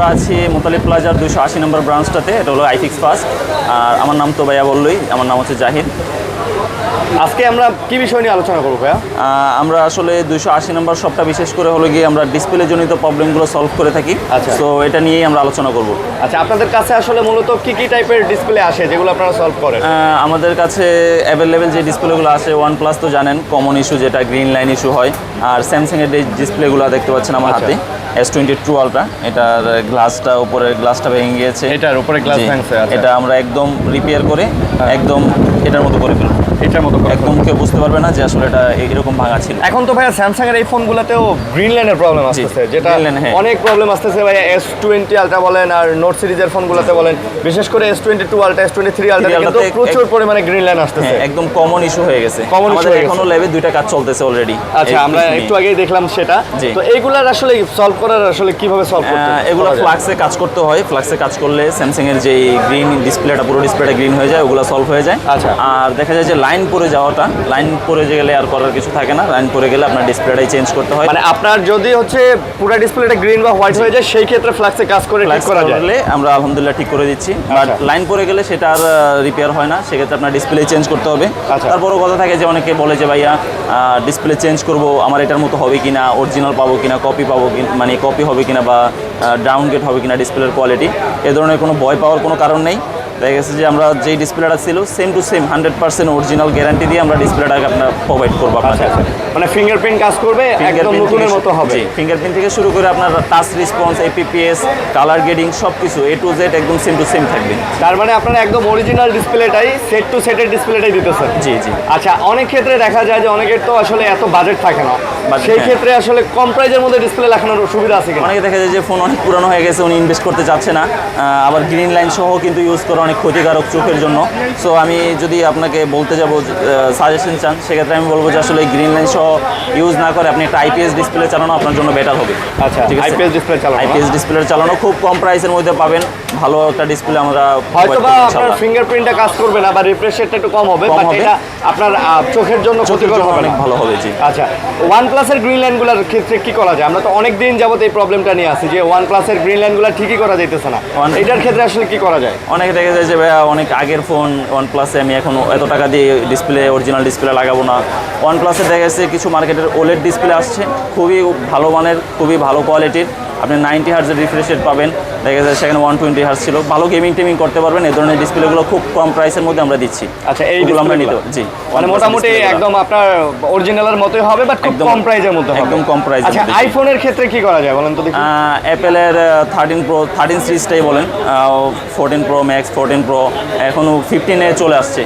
আমরা আছি মোতালি প্লাজার দুশো আশি নম্বর ব্রাঞ্চটাতে এটা হলো আইফিক্স ফার্স্ট। আর আমার নাম তো ভাইয়া বললই আমার নাম হচ্ছে জাহিদ। আজকে আমরা কি বিষয় নিয়ে আলোচনা করব ভাইয়া? আমরা আসলে দুশো আশি নম্বর শপটা বিশেষ করে হলো গিয়ে আমরা ডিসপ্লে জনিত প্রবলেমগুলো সলভ করে থাকি। আচ্ছা। তো এটা নিয়েই আমরা আলোচনা করব। আচ্ছা আপনাদের কাছে আসলে মূলত কি কি টাইপের ডিসপ্লে আসে যেগুলো আপনারা সলভ করেন? আমাদের কাছে অ্যাভেলেবেল যে ডিসপ্লেগুলো আছে ওয়ান প্লাস তো জানেন কমন ইস্যু যেটা গ্রিন লাইন ইস্যু হয়। আর স্যামসাংয়ের ডিসপ্লেগুলো দেখতে পাচ্ছেন আমার আচ্ছা। হাতে। এস টোয়েন্টি টু আলট্রা এটার গ্লাসটা উপরের গ্লাসটা ভেঙে গিয়েছে। এটার উপরে জি, ভাঙছে, আচ্ছা। এটা আমরা একদম রিপেয়ার করে একদম এটার মতো করে ফেলব। এটার মতো একদম কেউ বুঝতে পারবে না যে আসলে এটা এরকম ভাঙা ছিল। এখন তো ভাইয়া স্যামসাং এর এই ফোনগুলোতেও গ্রিন লাইনের প্রবলেম আসতেছে যেটা হ্যাঁ। অনেক প্রবলেম আসতেছে ভাইয়া। এস টোয়েন্টি আলট্রা বলেন আর নোট সিরিজের ফোনগুলোতে বলেন বিশেষ করে S twenty two ultra S twenty three ultra কিন্তু প্রচুর পরিমাণে গ্রিন লাইন আসতেছে। হ্যাঁ একদম কমন ইস্যু হয়ে গেছে। কমন হয়ে গেছে। এখনও ল্যাবে দুইটা কাজ চলতেছে অলরেডি আচ্ছা আমরা একটু আগেই দেখলাম সেটা। তো এইগুলার আসলে সলভ করার আসলে কীভাবে সলভ করতে এগুলো ফ্লাক্সে কাজ করতে হয়। ফ্লাক্সে কাজ করলে স্যামসাং এর যে গ্রিন ডিসপ্লেটা পুরো ডিসপ্লেটা গ্রিন হয়ে যায় ওগুলো সলভ হয়ে যায়। আচ্ছা। আর দেখা যায় যে লাইন পড়ে যাওয়াটা লাইন পড়ে গেলে আর করার কিছু থাকে না। লাইন পড়ে গেলে আপনার ডিসপ্লেটাই চেঞ্জ করতে হয়। মানে আপনার যদি হচ্ছে পুরো ডিসপ্লেটা গ্রিন বা হোয়াইট হয়ে যায় সেই ক্ষেত্রে ফ্লাক্সে কাজ করে ঠিক করা যায়? আমরা আলহামদুলিল্লাহ ঠিক করে দিচ্ছি। বাট। লাইন পড়ে গেলে সেটা আর রিপেয়ার হয় না। সেক্ষেত্রে আপনার ডিসপ্লে চেঞ্জ করতে হবে। আচ্ছা। তারপরও কথা থাকে যে অনেকে বলে যে ভাইয়া ডিসপ্লে চেঞ্জ করব আমার এটার মতো হবে কিনা অরিজিনাল পাবো কিনা কপি পাবো কি মানে কপি হবে কিনা বা ডাউনগ্রেড হবে কিনা ডিসপ্লের কোয়ালিটি এ ধরনের কোনো ভয় পাওয়ার কোনো কারণ নেই। দেখা গেছে যে আমরা যেই ডিসপ্লেটা ছিল same to same hundred percent original guarantee দিয়ে আমরা ডিসপ্লেটাকে আপনার প্রোভাইড করব আচ্ছা আপনাকে আচ্ছা। মানে ফিঙ্গারপ্রিন্ট কাজ করবে একদম নতুনের মতো হবে। ফিঙ্গারপ্রিন্ট থেকে শুরু করে আপনার touch response APPS colour grading সব কিছু এ টু জেড একদম সেম টু সেম থাকবে। তার মানে আপনারা একদম অরিজিনাল ডিসপ্লেটাই সেট টু সেটের ডিসপ্লেটাই দিতেছেন। জি জি। আচ্ছা অনেক ক্ষেত্রে দেখা যায় যে অনেকের তো আসলে এত বাজেট থাকে না। সেই হ্যাঁ। ক্ষেত্রে আসলে কম প্রাইজের মধ্যে ডিসপ্লে লাগানোর সুবিধা আছে অনেকে দেখা যায় যে ফোন অনেক পুরানো হয়ে গেছে উনি ইনভেস্ট করতে চাচ্ছে না। আবার গ্রিন লাইন সহ কিন্তু ইউজ করা অনেক ক্ষতিকারক চোখের জন্য। সো আমি যদি আপনাকে বলতে যাব সাজেশন চান সেক্ষেত্রে আমি বলব যে আসলে গ্রিন লাইন সহ ইউজ না করে আপনি একটা আইপিএস ডিসপ্লে চালানো আপনার জন্য বেটার হবে। আচ্ছা, ঠিক আছে? IPS display চালানো, আইপিএস ডিসপ্লে চালানো খুব কম প্রাইসের মধ্যে পাবেন। ভালো একটা ডিসপ্লে আমরা হয়তো বা আপনার ফিঙ্গারপ্রিন্টটা কাজ করবে না বা রিফ্রেশ রেটটা একটু কম হবে বাট এটা আপনার চোখের জন্য ক্ষতিকর হবে অনেক ভালো হবে জি। আচ্ছা ওয়ান প্লাসের গ্রিন লাইনগুলোর ক্ষেত্রে কি করা যায়? আমরা তো অনেক দিন যাবত এই প্রবলেমটা নিয়ে আসি যে ওয়ান প্লাসের গ্রিন লাইনগুলো ঠিকই করা যাইতেছে না। এটার ক্ষেত্রে আসলে কি করা যায়? অনেকে দেখা যায় যে ভাইয়া অনেক আগের ফোন ওয়ান প্লাসে আমি এখন এত টাকা দিয়ে ডিসপ্লে অরিজিনাল ডিসপ্লে লাগাবো না। ওয়ান প্লাসে দেখা গেছে কিছু মার্কেটের ওলেড ডিসপ্লে আসছে, খুবই ভালো মানের, খুবই ভালো কোয়ালিটির আপনি নাইনটি হার্জের রিফ্রেশ রেট পাবেন। দেখা যায় সেখানে ওয়ান টোয়েন্টি হার্জ ছিল। ভালো গেমিং টেমিং করতে পারবেন। এই ধরনের ডিসপ্লেগুলো খুব কম প্রাইসের মধ্যে আমরা দিচ্ছি। আচ্ছা এই আমরা নিতে জি। মানে মোটামুটি একদম আপনার অরিজিনালের মতোই হবে বাট খুব একদম- কম প্রাইজের মধ্যে একদম কম এর আচ্ছা আইফোনের ক্ষেত্রে কি করা যায় বলেন তো দেখি। অ্যাপেলের থার্টিন প্রো থার্টিন সিরিজটাই বলেন। Fourteen pro max fourteen pro এখনও ফিফটিনে চলে আসছে।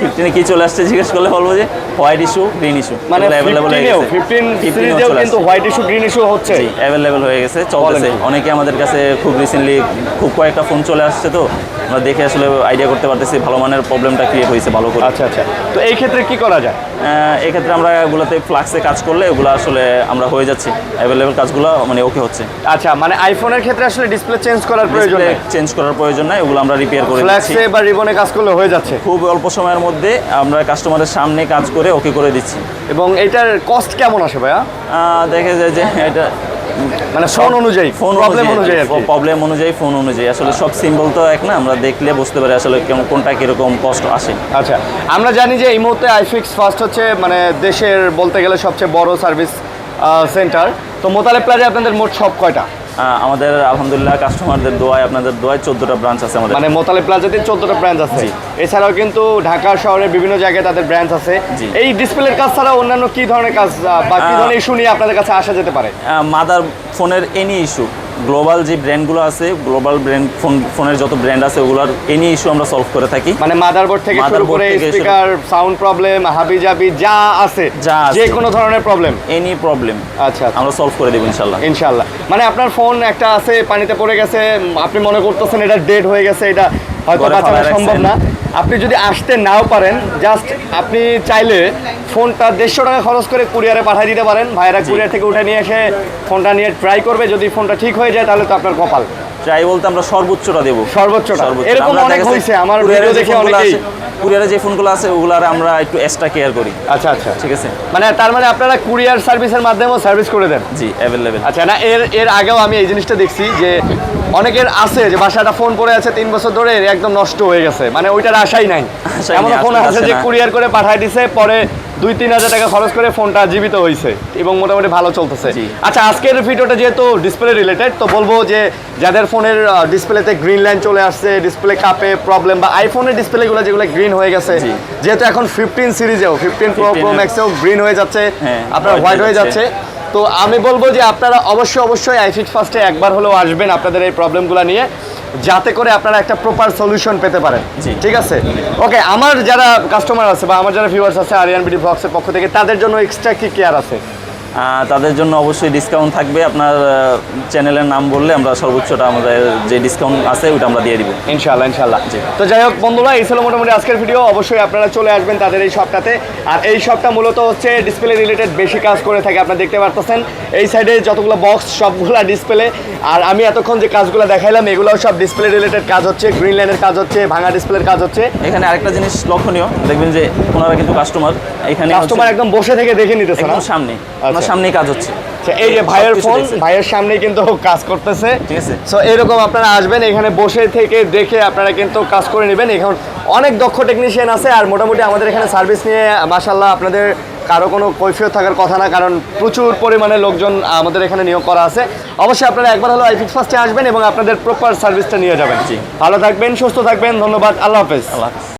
ফিফটিনে কি চলে আসছে জিজ্ঞেস করলে বলব যে হোয়াইট ইস্যু গ্রিন ইস্যু মানে ফিফটিনেও ফিফটিন সিরিজেও কিন্তু হোয়াইট ইস্যু গ্রিন ইস্যু হচ্ছে। অ্যাভেলেবেল হয়ে গেছে চলতেছে। অনেকে আমাদের কাছে খুব রিসেন্টলি খুব কয়েকটা ফোন চলে আসছে তো আমরা দেখে আসলে আইডিয়া করতে পারতেছি ভালো মানের প্রবলেমটা ক্রিয়েট হয়েছে ভালো করে। আচ্ছা আচ্ছা। তো এই ক্ষেত্রে কি করা যায়? এক্ষেত্রে আমরা এগুলোতে ফ্লাক্সে কাজ করলে এগুলো আসলে আমরা হয়ে যাচ্ছি। অ্যাভেলেবেল কাজগুলো মানে ওকে হচ্ছে। আচ্ছা মানে আইফোনের ক্ষেত্রে আসলে ডিসপ্লে চেঞ্জ করার প্রয়োজন চেঞ্জ করার প্রয়োজন নাই ওগুলো আমরা রিপেয়ার করে ফ্ল্যাক্সে বা রিবনে কাজ করলে হয়ে যাচ্ছে। খুব অল্প সময়ের মধ্যে আমরা কাস্টমারের সামনে কাজ করে ওকে করে দিচ্ছি। এবং এটার কস্ট কেমন আসে ভাইয়া? দেখা দেখে যায় যে এটা মানে ফোন অনুযায়ী ফোন প্রবলেম অনুযায়ী প্রবলেম অনুযায়ী ফোন অনুযায়ী। আসলে সব সিম্বল তো এক না আমরা দেখলে বুঝতে পারি আসলে কেমন কোনটা কীরকম কষ্ট আসে। আচ্ছা আমরা জানি যে এই মুহূর্তে আইফিক্স ফার্স্ট হচ্ছে মানে দেশের বলতে গেলে সবচেয়ে বড় সার্ভিস সেন্টার তো মোতালে প্লাজা আপনাদের মোট সব কয়টা? আমাদের আলহামদুলিল্লাহ কাস্টমারদের দোয়ায় আপনাদের দোয়ায় চোদ্দোটা ব্রাঞ্চ আছে আমাদের। মানে মোতালে প্লাজাতে চোদ্দটা ব্রাঞ্চ আছে। এছাড়াও কিন্তু ঢাকা শহরের বিভিন্ন জায়গায় তাদের ব্রাঞ্চ আছে। এই ডিসপ্লের কাজ ছাড়া অন্যান্য কি ধরনের কাজ বা কি ধরনের ইস্যু নিয়ে আপনাদের কাছে আসা যেতে পারে? মাদার ফোনের এনি ইস্যু গ্লোবাল যে ব্র্যান্ডগুলো আছে গ্লোবাল ব্র্যান্ড ফোন ফোনের যত ব্র্যান্ড আছে ওগুলোর এনি ইস্যু আমরা সলভ করে থাকি। মানে মাদারবোর্ড থেকে শুরু করে স্পিকার সাউন্ড প্রবলেম হাবিজাবি যা আছে যা কোনো ধরনের প্রবলেম এনি প্রবলেম আচ্ছা আচ্ছা। আমরা সলভ করে দেব ইনশাআল্লাহ। ইনশাআল্লাহ। মানে আপনার ফোন একটা আছে পানিতে পড়ে গেছে আপনি মনে করতেছেন এটা ডেড হয়ে গেছে এটা হয়তো বাঁচানো সম্ভব না। আপনি যদি আসতে নাও পারেন জাস্ট আপনি চাইলে ফোনটা দেড়শো টাকা খরচ করে কুরিয়ারে পাঠিয়ে দিতে পারেন। ভাইরা কুরিয়ার থেকে উঠে নিয়ে এসে ফোনটা নিয়ে ট্রাই করবে। যদি ফোনটা ঠিক হয়ে যায় তাহলে তো আপনার কপাল। ট্রাই বলতে আমরা সর্বোচ্চটা দেবো। সর্বোচ্চটা। এরকম অনেক হয়েছে আমার ভিডিও দেখে অনেকেই কুরিয়ারে যে ফোনগুলো আছে ওগুলার আমরা একটু এক্সট্রা কেয়ার করি। আচ্ছা আচ্ছা। ঠিক আছে? মানে তার মানে আপনারা কুরিয়ার সার্ভিসের মাধ্যমেও সার্ভিস করে দেন? জি অ্যাভেলেবেল আচ্ছা না এর এর আগেও আমি এই জিনিসটা দেখছি যে অনেকের আছে যে বাসাটা ফোন পড়ে আছে তিন বছর ধরে একদম নষ্ট হয়ে গেছে। মানে ওইটার আশাই নাই। এমন ফোন আছে যে। কুরিয়ার করে পাঠায় দিছে পরে দুই তিন হাজার টাকা খরচ করে ফোনটা জীবিত হয়েছে এবং মোটামুটি ভালো চলতেছে। আচ্ছা আজকের ভিডিওটা যেহেতু ডিসপ্লে রিলেটেড তো বলব যে যাদের ফোনের ডিসপ্লেতে গ্রিন লাইন চলে আসছে ডিসপ্লে কাপে প্রবলেম বা আইফোনের ডিসপ্লেগুলো যেগুলো গ্রিন হয়ে গেছে যেহেতু এখন ফিফটিন সিরিজেও ফিফটিন প্রো 15 প্রো ম্যাক্সেও গ্রিন হয়ে যাচ্ছে হ্যাঁ, আপনার হোয়াইট হয়ে হয়ে যাচ্ছে। যাচ্ছে। তো আমি বলব যে আপনারা অবশ্যই অবশ্যই আইফিট ফার্স্টে একবার হলেও আসবেন আপনাদের এই প্রবলেমগুলো নিয়ে। যাতে করে আপনারা একটা প্রপার সলিউশন পেতে পারেন। ঠিক আছে? ওকে আমার যারা কাস্টমার আছে বা আমার যারা ভিউয়ার্স আছে আরিয়ান বিডি ব্লগসের পক্ষ থেকে তাদের জন্য এক্সট্রা কি কেয়ার আছে? তাদের জন্য অবশ্যই ডিসকাউন্ট থাকবে। আপনার চ্যানেলের নাম বললে আমরা সর্বোচ্চটা আমাদের যে ডিসকাউন্ট আছে ওটা আমরা দিয়ে দিব। ইনশাল্লাহ ইনশাল্লাহ। তো যাই হোক বন্ধুরা এই ছিল মোটামুটি আজকের ভিডিও অবশ্যই আপনারা চলে আসবেন তাদের এই শপটাতে আর এই শপটা মূলত হচ্ছে ডিসপ্লে রিলেটেড বেশি কাজ করে থাকে আপনারা দেখতে পারতেছেন। এই সাইডে যতগুলো বক্স সবগুলা ডিসপ্লে আর আমি এতক্ষণ যে কাজগুলো দেখাইলাম এগুলোও সব ডিসপ্লে রিলেটেড কাজ হচ্ছে। গ্রিন লাইনের কাজ হচ্ছে ভাঙা ডিসপ্লের কাজ হচ্ছে। এখানে আরেকটা জিনিস লক্ষণীয় দেখবেন যে ওনারা কিন্তু কাস্টমার এখানে কাস্টমার একদম বসে থেকে দেখে নিতেছে সামনে। ওনার আচ্ছা। সামনেই কাজ হচ্ছে আচ্ছা, এই যে ভাইয়ের ফোন ভাইয়ের সামনে কিন্তু কাজ করতেছে ঠিক আছে। সো এরকম আপনারা আসবেন এখানে বসে থেকে দেখে আপনারা কিন্তু কাজ করে নেবেন এখন অনেক দক্ষ টেকনিশিয়ান আছে আর মোটামুটি আমাদের এখানে সার্ভিস নিয়ে মাসাল্লাহ আপনাদের কারও কোনো কৈফিয়ত থাকার কথা না কারণ প্রচুর পরিমাণে লোকজন আমাদের এখানে নিয়োগ করা আছে অবশ্যই আপনারা একবার হলো আইফিক্স ফার্স্টে আসবেন এবং আপনাদের প্রপার সার্ভিসটা নিয়ে যাবেন। ভালো থাকবেন সুস্থ থাকবেন ধন্যবাদ আল্লাহ হাফেজ আল্লাহ।